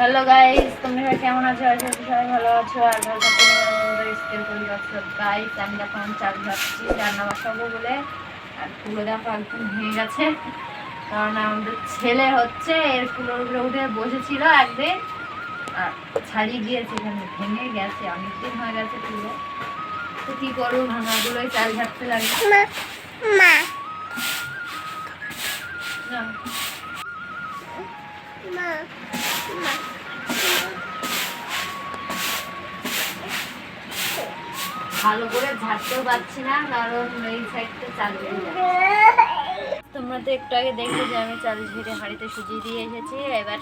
Hello guys তোমরা সবাই কেমন আছো? আশা সবাই ভালো আছো। আর ভালো থাকো আনন্দ স্কেল করে যাচ্ছ গাইস আমি এখন চাল ভাবছি রান্না বসাবো বলে। আর ফুলো দেখো একদম ভেঙে গেছে। কারণ আমাদের ছেলে হচ্ছে, এর ফুলোর উপরে উঠে বসেছিল একদিন। আর ছাড়িয়ে গিয়েছে, এখানে ভেঙে গেছে, অনেকদিন হয়ে গেছে ফুলো তো কী করব? ভাঙাগুলোই চাল ঝাড়তে লাগে মা। ভালো করে ঝাড়তেও পারছি না, কারণ এই সাইডটা চালু তোমরা তো একটু আগে দেখলে যে আমি চাল ঝেড়ে হাঁড়িতে সুজিয়ে দিয়ে এসেছি, এবার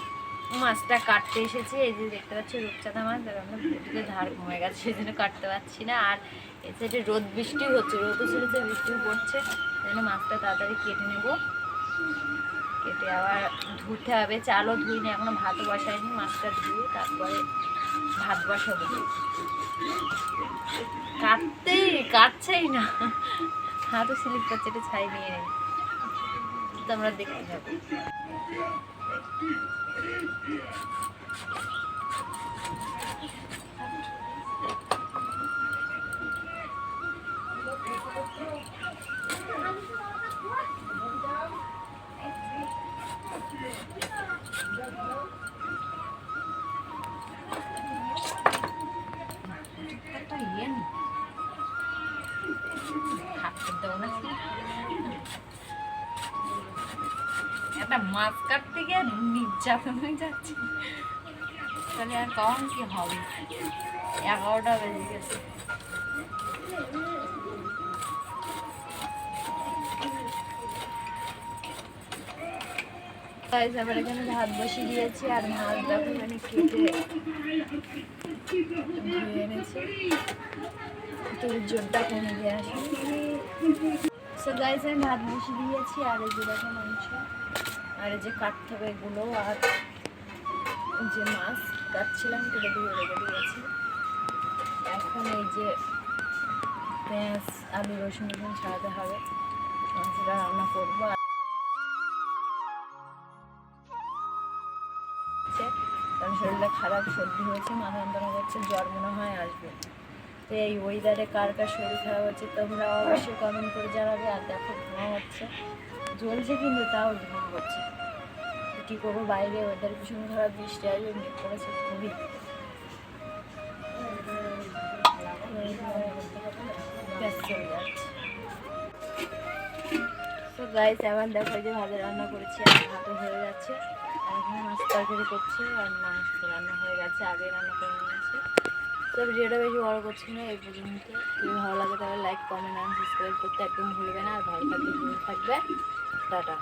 মাছটা কাটতে এসেছি, এই যে দেখতে পাচ্ছি রূপচাঁদা মাছ আমরা ভেটিতে ধার কমে গেছে সেই জন্য কাটতে পারছি না। আর এই সাইডে রোদ বৃষ্টি হচ্ছে রোদও ছেড়েছে বৃষ্টিও পড়ছে জন্য মাছটা তাড়াতাড়ি কেটে নেব। কেটে আবার ধুতে হবে। চালও ধুইনি, এখনও ভাতও বসাইনি, মাছটা ধুয়ে তারপরে ভাত বসাবো। কাটতেই, কাটছেই না। হাতও স্লিপ করছে এটা ছাই নিয়ে নেই। তোমরা দেখতে যাব একটা মাছ কাটতে গিয়ে নির্যাতন হয়ে যাচ্ছে। তাহলে আর কখন কি হবে? এগারোটা বেজে গেছে। আবার এখানে ভাত বসিয়ে দিয়েছি আর মাছ দেখো এখানে কেটে এনেছি। জোরটা আমি দিয়েছি, আর এই মাংস, আর এই যে কাটতে হবে আর যে মাছ এখন এই যে পেঁয়াজ, আলু, রসুন রসুন ছাড়াতে হবে। মাংসটা রান্না করব, আর কারণ শরীরটা খারাপ, সর্দি হয়েছে, মাথা যন্ত্রণা করছে, জ্বর মনে হয়, আসবে তো এই ওয়েদারে কার কার শরীর খারাপ হচ্ছে, তোমরা অবশ্যই কমেন্ট করে জানাবে আর দেখো ধোঁয়া হচ্ছে। জ্বলছে কিন্তু তাও ধোঁয়া হচ্ছে কী করব, বাইরে ওয়েদার ভীষণ খারাপ বৃষ্টি আসবে, মেঘ করেছে খুবই। তো গাইস আমার দেখো যে ভাতে রান্না করেছি আর ভাতও হয়ে যাচ্ছে আর এখানে মাছ তরকারি করছে, আর মাংস রান্না হয়ে গেছে, আগে রান্না করে নিয়েছে। তো ভিডিওটা বেশি বড় করছি না, এই পর্যন্ত। যদি ভালো লাগে তাহলে লাইক কমেন্ট আর সাবস্ক্রাইব করতে একদম ভুলবে না। আর ভালো থাকবে থাকবে। টাটা।